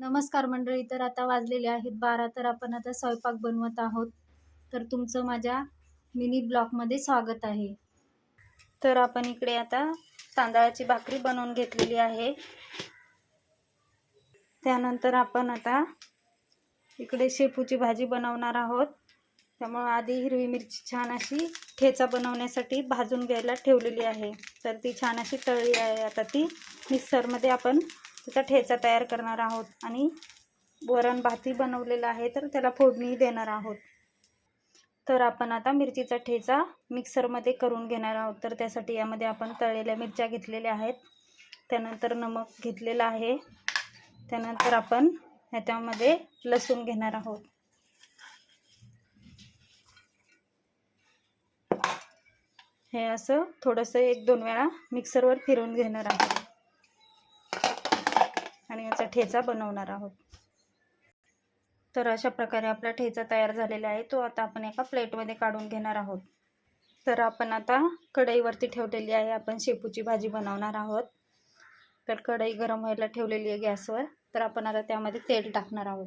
नमस्कार मंडळी तर आता वाजलेले आहेत बारा तर आपण आता स्वयंपाक बनवत आहोत. तर तुमचं माझ्या मिनी ब्लॉकमध्ये स्वागत आहे. तर आपण इकडे आता तांदळाची भाकरी बनवून घेतलेली आहे. त्यानंतर आपण आता इकडे शेपूची भाजी बनवणार आहोत. त्यामुळं आधी हिरवी मिरची छान अशी ठेचा बनवण्यासाठी भाजून घ्यायला ठेवलेली आहे. तर ती छान अशी तळली आहे आता ती. मिक्सरमध्ये आपण त्याचा ठेचा तयार करणार आहोत आणि वरण भाती बनवलेला आहे तर त्याला फोडणी देणार आहोत. तर आपण आता मिरचीचा ठेचा मिक्सरमध्ये करून घेणार आहोत. तर त्यासाठी यामध्ये आपण तळलेल्या मिरच्या घेतलेल्या आहेत. त्यानंतर नमक घेतलेलं आहे. त्यानंतर आपण ह्याच्यामध्ये लसूण घेणार आहोत. हे असं थोडंसं एक दोन वेळा मिक्सरवर फिरवून घेणार आहोत. आणि याचा ठेचा बनवणार आहोत. तर अशा प्रकारे आपला ठेचा तयार झालेला आहे. तो आता आपण एका प्लेटमध्ये काढून घेणार आहोत. तर आपण आता कढईवरती ठेवलेली आहे. आपण शेपूची भाजी बनवणार आहोत. तर कढई गरम व्हायला ठेवलेली आहे गॅसवर. तर आपण आता त्यामध्ये तेल टाकणार आहोत.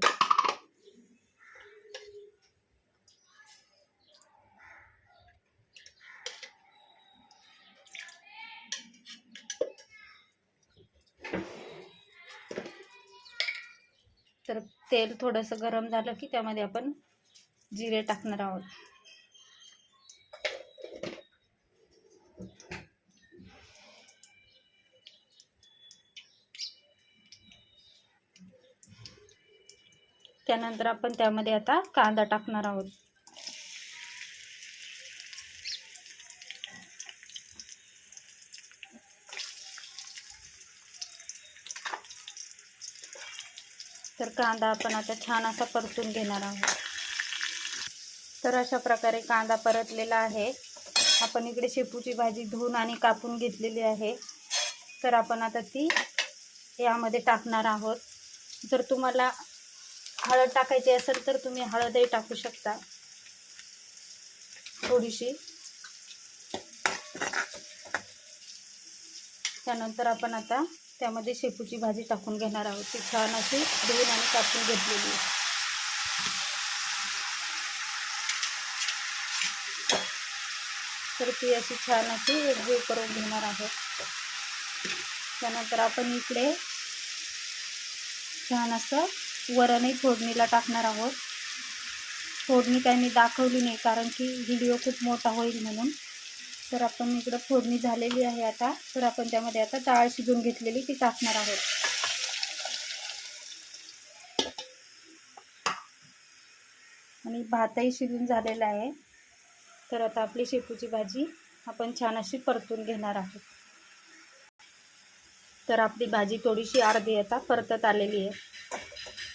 तर तेल थोडंसं गरम झालं की त्यामध्ये आपण जिरे टाकणार आहोत. त्यानंतर आपण त्यामध्ये आता कांदा टाकणार आहोत. तर कांदा आपण आता छान असा परतून घेणार आहोत. तर अशा प्रकारे कांदा परतलेला आहे. आपण इकडे शेपूची भाजी धुवून आणि कापून घेतलेली आहे. तर आपण आता ती यामध्ये टाकणार आहोत. जर तुम्हाला हळद टाकायची असेल तर तुम्ही हळदही टाकू शकता. थोडीशी. त्यानंतर आपण आता त्यामध्ये शेपूची भाजी टाकून घेणार आहोत. ती छान अशी धुवून आणि कापून घेतलेली आहे. तर ती अशी छान अशी एकजीव करून घेणार आहोत. त्यानंतर आपण इकडे छान असं वरणही फोडणीला टाकणार आहोत. फोडणी काही मी दाखवली नाही कारण की व्हिडिओ खूप मोठा होईल म्हणून. तर आपण इकडं फोडणी झालेली आहे आता. तर आपण त्यामध्ये आता डाळ शिजून घेतलेली ती टाकणार आहोत. आणि भातही शिजून झालेला आहे. तर आता आपली शेपूची भाजी आपण छान अशी परतून घेणार आहोत. तर आपली भाजी थोडीशी अर्धी आता परतत आलेली आहे.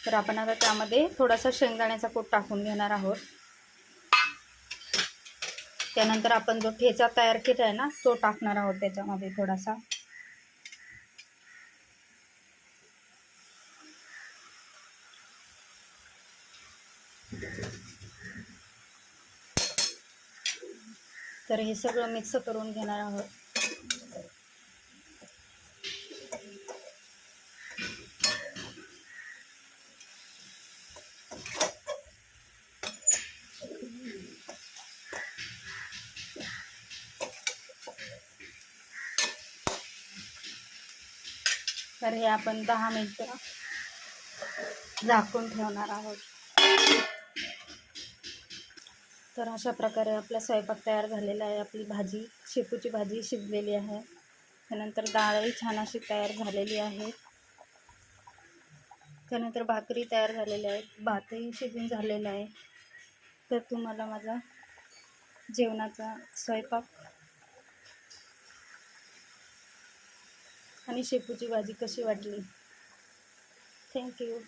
तर आपण आता त्यामध्ये थोडासा शेंगदाण्याचा पोट टाकून घेणार आहोत. त्यानंतर आपण जो ठेचा तयार केला आहे ना तो टाकणार आहोत त्याच्यामध्ये थोडासा. तर हे सगळं मिक्स करून घेणार आहोत. तर हे आपण दहा मिनटं झाकून ठेवणार आहोत. तर अशा प्रकारे आपला स्वयंपाक तयार झालेला आहे. आपली भाजी शेपूची भाजी शिजलेली आहे. त्यानंतर डाळही छान अशी तयार झालेली आहे. त्यानंतर भाकरी तयार झालेल्या आहेत. भातही शिजून झालेला आहे. तर तुम्हाला माझा जेवणाचा स्वयंपाक आणि शेपूची भाजी कशी वाटली? थँक्यू